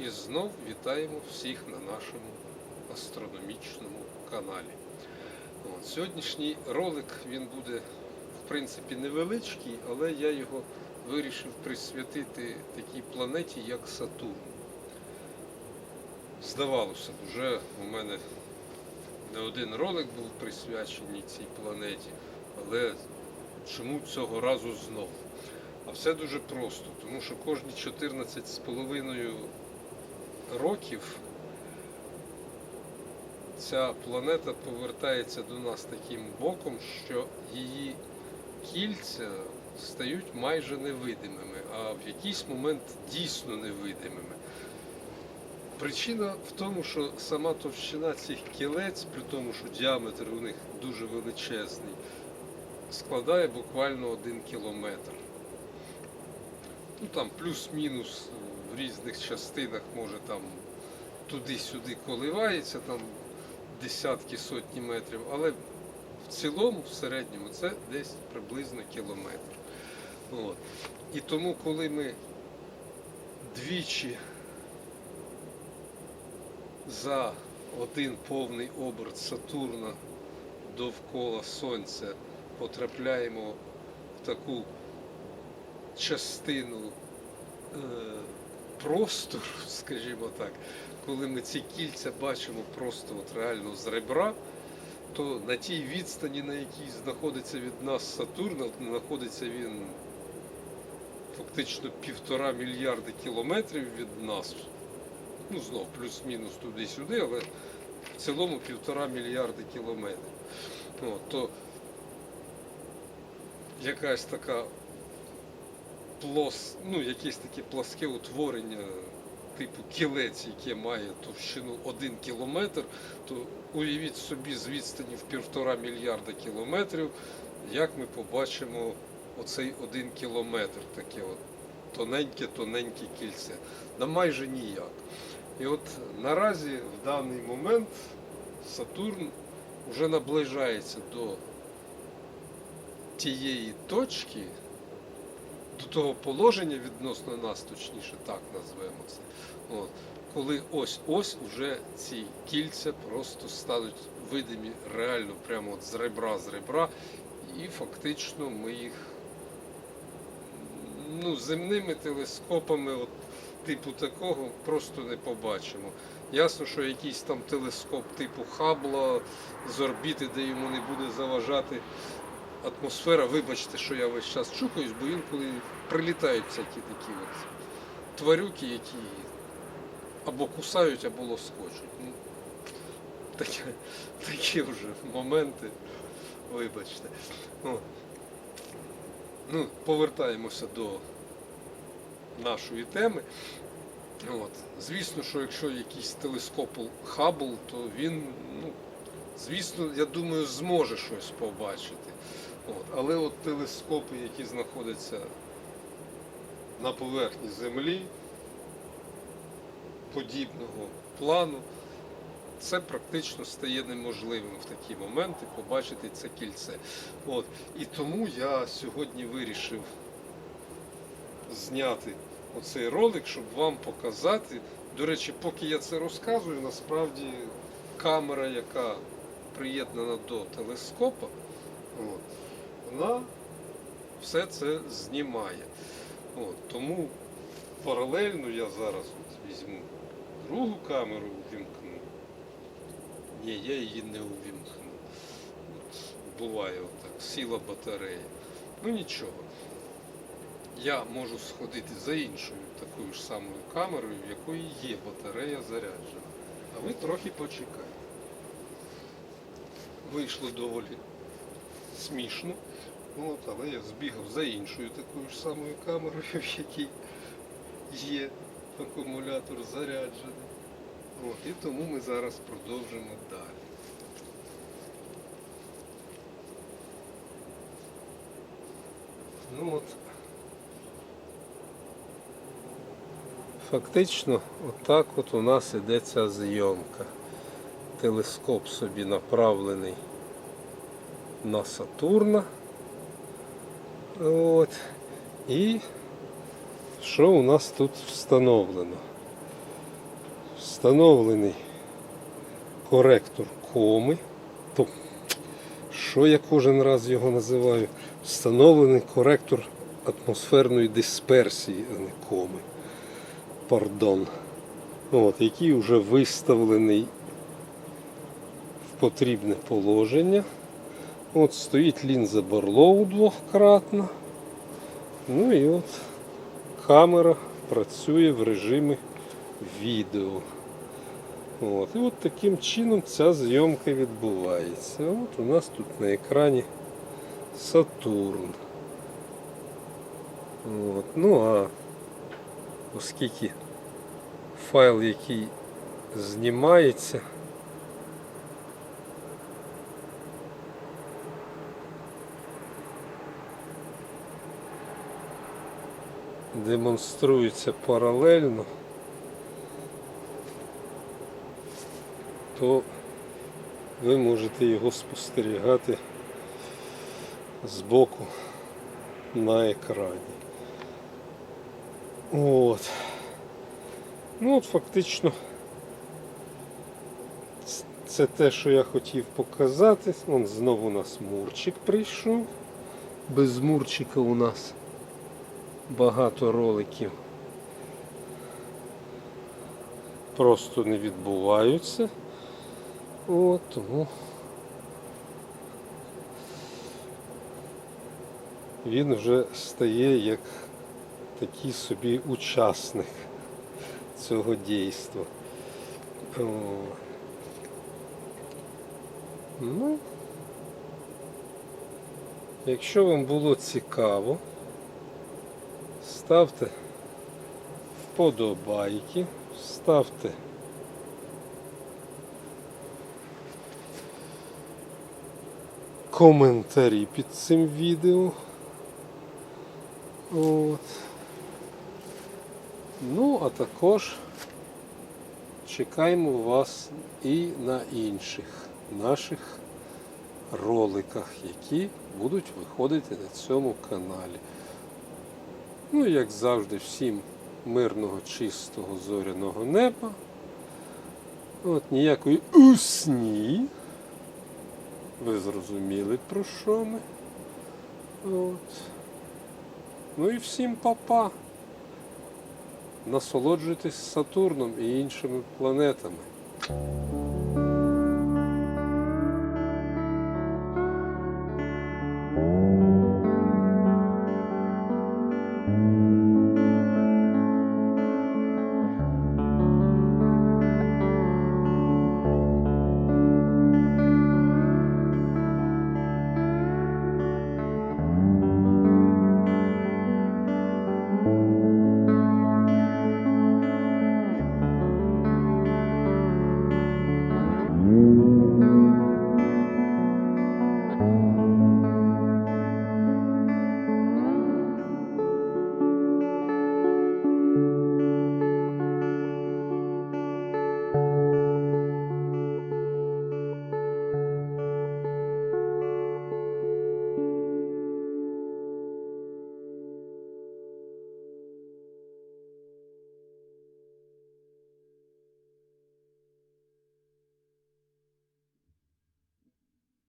І знов вітаємо всіх на нашому астрономічному каналі. От, сьогоднішній ролик він буде в принципі невеличкий, але я його вирішив присвятити такій планеті, як Сатурн. Здавалося б, вже у мене не один ролик був присвячений цій планеті, але чому цього разу знов? А все дуже просто, тому що кожні 14,5 років ця планета повертається до нас таким боком, що її кільця стають майже невидимими, а в якийсь момент дійсно невидимими. Причина в тому, що сама товщина цих кілець, при тому, що діаметр у них дуже величезний, складає буквально один кілометр. Ну там плюс-мінус в різних частинах може там туди-сюди коливається, там десятки сотні метрів, але в цілому, в середньому, це десь приблизно кілометр. От. І тому, коли ми двічі за один повний оберт Сатурна довкола Сонця потрапляємо в таку частину е, простору, скажімо так, коли ми ці кільця бачимо просто от реально з ребра, то на тій відстані, на якій знаходиться від нас Сатурн, знаходиться він фактично півтора мільярди кілометрів від нас. Ну, знов, плюс-мінус туди-сюди, але в цілому півтора мільярди кілометрів. От, то якась така плос, ну, якесь таке пласке утворення типу кілець, яке має товщину 1 кілометр, то уявіть собі з відстані в півтора мільярда кілометрів, як ми побачимо оцей один кілометр, таке от тоненьке-тоненьке кільце. На майже ніяк. І от наразі в даний момент Сатурн вже наближається до тієї точки, до того положення відносно нас, точніше так назвемо це. От, коли ось-ось вже ці кільця просто стануть видимі реально прямо от з ребра з ребра, і фактично ми їх ну, земними телескопами, от, типу такого, просто не побачимо. Ясно, що якийсь там телескоп типу Хаббла з орбіти, де йому не буде заважати атмосфера, вибачте, що я весь час чухаюсь, бо інколи прилітають всякі такі от тварюки, які або кусають, або лоскочуть. Ну, такі, такі вже моменти, вибачте. О. Ну, повертаємося до нашої теми. От. Звісно, що якщо якийсь телескоп Хаббл, то він, ну, звісно, я думаю, зможе щось побачити. От. Але от телескопи, які знаходяться на поверхні Землі, подібного плану, це практично стає неможливим в такі моменти побачити це кільце. От. І тому я сьогодні вирішив зняти оцей ролик, щоб вам показати. До речі, поки я це розказую, насправді камера, яка приєднана до телескопа, от, вона все це знімає. От, тому паралельно я зараз от візьму другу камеру увімкну. Ні, я її не увімкну. От, буває отак, сіла батарея. Ну нічого. Я можу сходити за іншою такою ж самою камерою, в якої є батарея заряджена. А ви трохи почекайте. Вийшло доволі смішно. От, але я збігав за іншою такою ж самою камерою, в якій є акумулятор заряджений. От, і тому ми зараз продовжимо далі. Ну от, фактично, отак от у нас іде ця зйомка. Телескоп собі направлений на Сатурна. От. І що у нас тут встановлено? Встановлений коректор коми. Що я кожен раз його називаю? Встановлений коректор атмосферної дисперсії, а не коми. Пардон. От, який вже виставлений в потрібне положення. От стоїть лінза Барлоу двохкратна. Ну і от камера працює в режимі відео. От. І от таким чином ця зйомка відбувається. От у нас тут на екрані Сатурн. От. Ну а оскільки файл, який знімається, демонструється паралельно, то ви можете його спостерігати збоку на екрані. От. Ну от фактично це те, що я хотів показати. Вон знову у нас Мурчик прийшов. Без Мурчика у нас багато роликів просто не відбуваються. От, тому він вже стає як такий собі учасник цього дійства. Ну, якщо вам було цікаво, ставте вподобайки, ставте коментарі під цим відео. От. Ну, а також чекаємо вас і на інших наших роликах, які будуть виходити на цьому каналі. Ну, як завжди, всім мирного, чистого зоряного неба. От ніякої усні. Ви зрозуміли, про що ми. От. Ну і всім па-па. Насолоджуйтесь Сатурном і іншими планетами.